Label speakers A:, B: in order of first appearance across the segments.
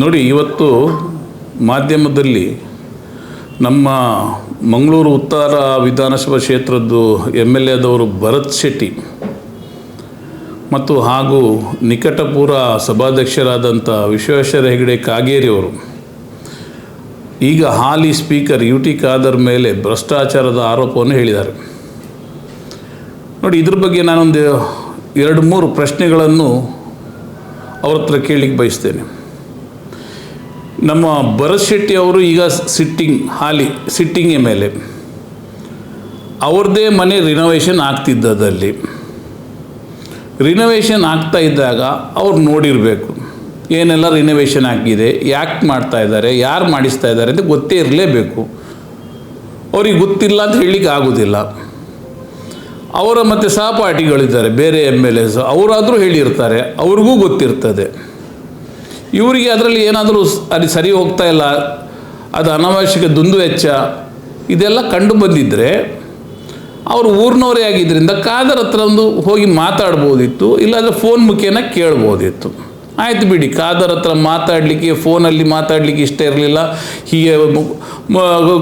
A: ನೋಡಿ, ಇವತ್ತು ಮಾಧ್ಯಮದಲ್ಲಿ ನಮ್ಮ ಮಂಗಳೂರು ಉತ್ತರ ವಿಧಾನಸಭಾ ಕ್ಷೇತ್ರದ್ದು ಎಂ ಎಲ್ ಎದವರು ಭರತ್ ಶೆಟ್ಟಿ ಮತ್ತು ಹಾಗೂ ನಿಕಟಪೂರ ಸಭಾಧ್ಯಕ್ಷರಾದಂಥ ವಿಶ್ವೇಶ್ವರ ಹೆಗಡೆ ಕಾಗೇರಿಯವರು ಈಗ ಹಾಲಿ ಸ್ಪೀಕರ್ ಯು ಟಿ ಖಾದರ್ ಮೇಲೆ ಭ್ರಷ್ಟಾಚಾರದ ಆರೋಪವನ್ನು ಹೇಳಿದ್ದಾರೆ. ನೋಡಿ, ಇದ್ರ ಬಗ್ಗೆ ನಾನೊಂದು ಎರಡು ಮೂರು ಪ್ರಶ್ನೆಗಳನ್ನು ಅವ್ರ ಹತ್ರ ಕೇಳಲಿಕ್ಕೆ ಬಯಸ್ತೇನೆ. ನಮ್ಮ ಭರತ್ ಶೆಟ್ಟಿ ಅವರು ಈಗ ಸಿಟ್ಟಿಂಗ್ ಹಾಲಿ ಸಿಟ್ಟಿಂಗ್ ಎಂ ಎಲ್ ಎ ಅವ್ರದ್ದೇ ಮನೆ ರಿನೋವೇಷನ್ ಆಗ್ತಿದ್ದದಲ್ಲಿ ರಿನೋವೇಷನ್ ಆಗ್ತಾ ಇದ್ದಾಗ ಅವ್ರು ನೋಡಿರಬೇಕು. ಏನೆಲ್ಲ ರಿನೋವೇಷನ್ ಆಗಿದೆ, ಯಾಕೆ ಮಾಡ್ತಾ ಇದ್ದಾರೆ, ಯಾರು ಮಾಡಿಸ್ತಾ ಇದ್ದಾರೆ ಅಂತ ಗೊತ್ತೇ ಇರಲೇಬೇಕು. ಅವ್ರಿಗೆ ಗೊತ್ತಿಲ್ಲ ಅಂತ ಹೇಳಲಿಕ್ಕೆ ಆಗೋದಿಲ್ಲ. ಅವರ ಮತ್ತು ಸಹಪಾಠಿಗಳಿದ್ದಾರೆ, ಬೇರೆ ಎಂ ಎಲ್ ಎಸ್ ಅವರಾದರೂ ಹೇಳಿರ್ತಾರೆ, ಅವ್ರಿಗೂ ಗೊತ್ತಿರ್ತದೆ. ಇವರಿಗೆ ಅದರಲ್ಲಿ ಏನಾದರೂ ಅಲ್ಲಿ ಸರಿ ಹೋಗ್ತಾ ಇಲ್ಲ, ಅದು ಅನಾವಶ್ಯಕ ದುಂದು ವೆಚ್ಚ, ಇದೆಲ್ಲ ಕಂಡು ಬಂದಿದ್ದರೆ ಅವರು ಊರಿನವರೇ ಆಗಿದ್ದರಿಂದ ಕಾದರ್ ಹತ್ರ ಒಂದು ಹೋಗಿ ಮಾತಾಡ್ಬೋದಿತ್ತು, ಇಲ್ಲಾಂದರೆ ಫೋನ್ ಮುಖೇನ ಕೇಳ್ಬೋದಿತ್ತು. ಆಯ್ತು ಬಿಡಿ ಕಾದರ್ ಹತ್ರ ಮಾತಾಡಲಿಕ್ಕೆ ಫೋನಲ್ಲಿ ಮಾತಾಡಲಿಕ್ಕೆ ಇಷ್ಟ ಇರಲಿಲ್ಲ, ಹೀಗೆ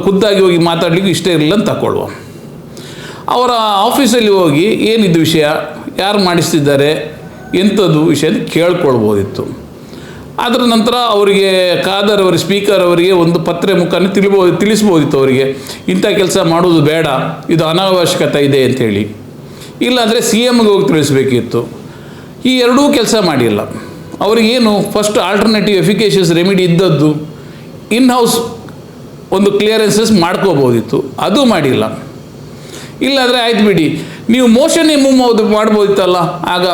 A: ಖುದ್ದಾಗಿ ಹೋಗಿ ಮಾತಾಡಲಿಕ್ಕೆ ಇಷ್ಟ ಇರಲಿಲ್ಲ ಅಂತ ತಗೊಳ್ಳುವ. ಅವರ ಆಫೀಸಲ್ಲಿ ಹೋಗಿ ಏನಿದ್ದು ವಿಷಯ, ಯಾರು ಮಾಡಿಸ್ತಿದ್ದಾರೆ, ಎಂಥದ್ದು ವಿಷಯ ಕೇಳ್ಕೊಳ್ಬೋದಿತ್ತು. ಅದರ ನಂತರ ಅವರಿಗೆ ಖಾದರ್ ಅವರ ಸ್ಪೀಕರ್ ಅವರಿಗೆ ಒಂದು ಪತ್ರೆ ಮುಖಾನ ತಿಳಿಬೋದು ತಿಳಿಸ್ಬೋದಿತ್ತು ಅವರಿಗೆ. ಇಂಥ ಕೆಲಸ ಮಾಡೋದು ಬೇಡ, ಇದು ಅನಾವಶ್ಯಕತೆ ಇದೆ ಅಂಥೇಳಿ ಇಲ್ಲಾಂದರೆ ಸಿ ಎಮ್ಗೆ ಹೋಗಿ ತಿಳಿಸ್ಬೇಕಿತ್ತು. ಈ ಎರಡೂ ಕೆಲಸ ಮಾಡಿಲ್ಲ. ಅವರಿಗೇನು ಫಸ್ಟ್ ಆಲ್ಟರ್ನೇಟಿವ್ ಎಫಿಕೇಷಿಯಸ್ ರೆಮಿಡಿ ಇದ್ದದ್ದು ಇನ್ ಹೌಸ್ ಒಂದು ಕ್ಲಿಯರೆನ್ಸಸ್ ಮಾಡ್ಕೋಬೋದಿತ್ತು. ಅದು ಮಾಡಿಲ್ಲ. ಇಲ್ಲಾಂದರೆ ಆಯ್ತು ಬಿಡಿ, ನೀವು ಮೋಷನ್ ಮೂವ್ ಮಾಡ್ಬೋದಿತ್ತಲ್ಲ. ಆಗ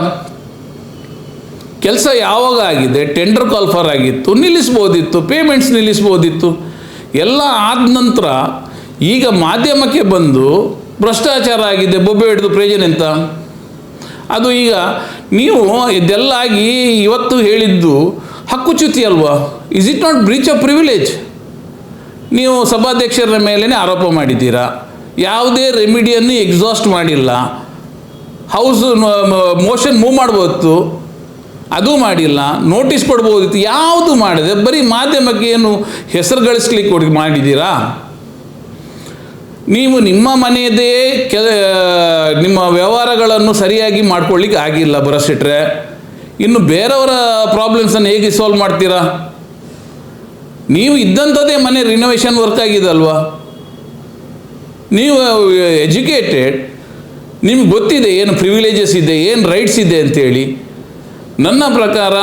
A: ಕೆಲಸ ಯಾವಾಗ ಆಗಿದೆ? ಟೆಂಡರ್ ಕಾಲ್ಫರ್ ಆಗಿತ್ತು, ನಿಲ್ಲಿಸ್ಬೋದಿತ್ತು ಪೇಮೆಂಟ್ಸ್ ನಿಲ್ಲಿಸ್ಬೋದಿತ್ತು. ಎಲ್ಲ ಆದ ನಂತರ ಈಗ ಮಾಧ್ಯಮಕ್ಕೆ ಬಂದು ಭ್ರಷ್ಟಾಚಾರ ಆಗಿದೆ, ಬೊಬ್ಬೆ ಹಿಡಿದು ಪ್ರಯೋಜನ ಎಂತ? ಅದು ಈಗ ನೀವು ಇದೆಲ್ಲ ಆಗಿ ಇವತ್ತು ಹೇಳಿದ್ದು ಹಕ್ಕುಚ್ಯುತಿ ಅಲ್ವಾ? Is it not breach of privilege ನೀವು ಸಭಾಧ್ಯಕ್ಷರ ಮೇಲೇ ಆರೋಪ ಮಾಡಿದ್ದೀರಾ? ಯಾವುದೇ ರೆಮಿಡಿಯನ್ನು ಎಕ್ಸಾಸ್ಟ್ ಮಾಡಿಲ್ಲ. ಹೌಸ್ ಮೋಷನ್ ಮೂವ್ ಮಾಡ್ಬೋದಿತ್ತು ಅದು ಮಾಡಿಲ್ಲ ನೋಟಿಸ್ ಕೊಡ್ಬೋದಿತ್ತು ಯಾವುದು ಮಾಡಿದೆ? ಬರೀ ಮಾಧ್ಯಮಕ್ಕೆ ಏನು ಹೆಸರು ಗಳಿಸ್ಲಿಕ್ಕೆ ಕೊಡಿ ಮಾಡಿದ್ದೀರಾ? ನೀವು ನಿಮ್ಮ ಮನೆಯದೇ ಕೆಲ ನಿಮ್ಮ ವ್ಯವಹಾರಗಳನ್ನು ಸರಿಯಾಗಿ ಮಾಡ್ಕೊಳ್ಳಿಕ್ಕೆ ಆಗಿಲ್ಲ ಬರಸಿಟ್ರೆ. ಇನ್ನು ಬೇರೆಯವರ ಪ್ರಾಬ್ಲಮ್ಸನ್ನು ಹೇಗೆ ಸಾಲ್ವ್ ಮಾಡ್ತೀರಾ? ನೀವು ಇದ್ದಂಥದ್ದೇ ಮನೆ ರಿನೋವೇಷನ್ ವರ್ಕ್ ಆಗಿದಲ್ವಾ? ನೀವು ಎಜುಕೇಟೆಡ್ ನಿಮ್ಗೆ ಗೊತ್ತಿದೆ ಏನು ಪ್ರಿವಿಲೇಜಸ್ ಇದೆ, ಏನು ರೈಟ್ಸ್ ಇದೆ ಅಂತೇಳಿ. ನನ್ನ ಪ್ರಕಾರ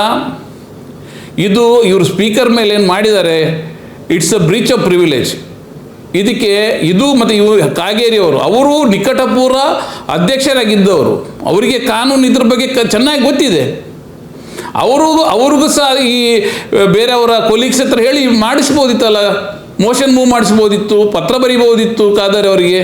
A: ಇದು ಇವರು ಸ್ಪೀಕರ್ ಮೇಲೆ ಏನು ಮಾಡಿದ್ದಾರೆ it's a breach of privilege ಇದಕ್ಕೆ ಇದು ಮತ್ತು ಇವರು ಕಾಗೇರಿಯವರು, ಅವರು ನಿಕಟಪೂರ್ವ ಅಧ್ಯಕ್ಷರಾಗಿದ್ದವರು. ಅವರಿಗೆ ಕಾನೂನು ಇದ್ರ ಬಗ್ಗೆ ಕ, ಚೆನ್ನಾಗಿ ಗೊತ್ತಿದೆ. ಅವರು, ಅವ್ರಿಗೂ ಸಹ ಈ ಬೇರೆಯವರ ಕೊಲೀಗ್ಸ್ ಹತ್ರ ಹೇಳಿ ಮಾಡಿಸ್ಬೋದಿತ್ತಲ್ಲ ಮೋಷನ್ ಮೂವ್ ಮಾಡಿಸ್ಬೋದಿತ್ತು, ಪತ್ರ ಬರಿಬೋದಿತ್ತು ಕಾದರೆ ಅವರಿಗೆ.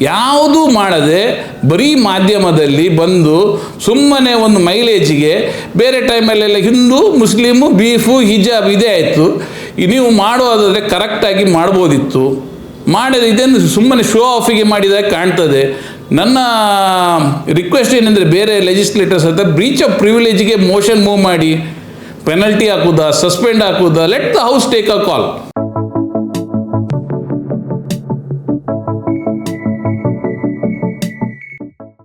A: ಯಾವುದೂ ಮಾಡದೆ ಬರೀ ಮಾಧ್ಯಮದಲ್ಲಿ ಬಂದು ಸುಮ್ಮನೆ ಒಂದು ಮೈಲೇಜಿಗೆ ಬೇರೆ ಟೈಮಲ್ಲೆಲ್ಲ ಹಿಂದೂ, ಮುಸ್ಲಿಮು, ಬೀಫು, ಹಿಜಾಬ್ ಇದೇ ಆಯಿತು. ನೀವು ಮಾಡೋದಾದರೆ ಕರೆಕ್ಟಾಗಿ ಮಾಡ್ಬೋದಿತ್ತು. ಮಾಡಿದ ಇದನ್ನು ಸುಮ್ಮನೆ ಶೋ ಆಫಿಗೆ ಮಾಡಿದಾಗ ಕಾಣ್ತದೆ. ನನ್ನ ರಿಕ್ವೆಸ್ಟ್ ಏನಂದರೆ ಬೇರೆ ಲೆಜಿಸ್ಲೇಟರ್ಸ್ ಹತ್ರ ಬ್ರೀಚ್ ಆಫ್ ಪ್ರಿವಿಲೇಜ್ಗೆ ಮೋಷನ್ ಮೂವ್ ಮಾಡಿ ಪೆನಲ್ಟಿ ಹಾಕೋದಾ suspend ಹಾಕೋದಾ let the house take a call